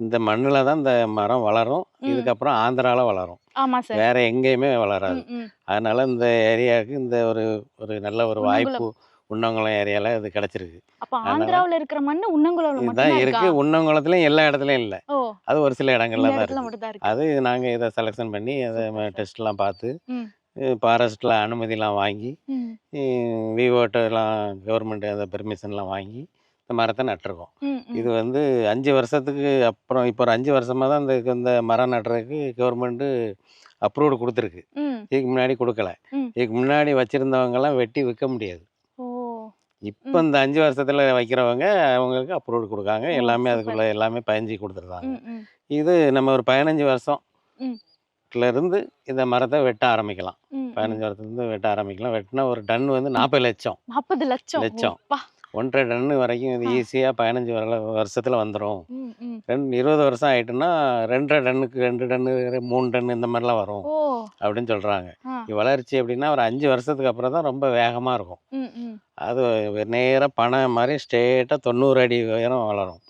இந்த மண்ணில் தான் இந்த மரம் வளரும். இதுக்கப்புறம் ஆந்திராவில் வளரும். வேற எங்கேயுமே வளராது. அதனால இந்த ஏரியாவுக்கு இந்த ஒரு ஒரு நல்ல ஒரு வாய்ப்பு. உண்ணங்குளம் ஏரியாவில் இது கிடச்சிருக்கு. அப்ப ஆந்திராவுல இருக்கிற உன்னங்குளம்ல இதுதான் மட்டும்தான் இருக்கு? உண்ணங்குளத்துலையும் எல்லா இடத்துலையும் இல்லை. அது ஒரு சில இடங்கள்ல தான் இருக்கு. தான் அது நாங்கள் இதை செலெக்ஷன் பண்ணி அதை. டெஸ்ட்லாம் பார்த்து ம். ஃபாரஸ்ட்டில் அனுமதிலாம் வாங்கி விவோட்டெல்லாம் கவர்மெண்ட் அந்த பெர்மிஷன்லாம் வாங்கி மரத்தை நட்டிருக்கோம். இது வந்து அஞ்சு வருஷத்துக்கு அப்புறம் இப்போ ஒரு அஞ்சு வருஷமாக தான் இந்த இந்த மரம் நடுறதுக்கு கவர்மெண்ட்டு அப்ரூவ்டு கொடுத்துருக்கு. இதுக்கு முன்னாடி கொடுக்கல. இதுக்கு முன்னாடி வச்சுருந்தவங்கெல்லாம் வெட்டி விற்க முடியாது இப்போ இந்த அஞ்சு வருஷத்தில் வைக்கிறவங்க அவங்களுக்கு அப்ரூவ்டு கொடுக்காங்க எல்லாமே. அதுக்குள்ளே எல்லாமே பயஞ்சி ம். இது நம்ம ஒரு பதினஞ்சு வருஷம் ம். இருந்து இந்த மரத்தை வெட்ட ஆரம்பிக்கலாம். பதினஞ்சு வருஷத்துலேருந்து வெட்ட ஆரம்பிக்கலாம் வெட்டினா ஒரு டன் வந்து நாற்பது லட்சம் நாற்பது லட்சம் லட்சம். ஒன்றரை டன்னு வரைக்கும் இது. ஈஸியாக பதினஞ்சு வர வருஷத்தில் வந்துடும். ரெண்டு இருபது வருஷம் ஆயிட்டுன்னா ரெண்டரை டன்னுக்கு ரெண்டு டன்னு மூணு டன்னு இந்த மாதிரிலாம் வரும் அப்படின்னு சொல்கிறாங்க. வளர்ச்சி அப்படின்னா ஒரு அஞ்சு வருஷத்துக்கு அப்புறம் தான் ரொம்ப வேகமாக இருக்கும். அது நேராக பனை மாதிரி ஸ்ட்ரெயிட்டாக தொண்ணூறு அடி உயரம் வளரும்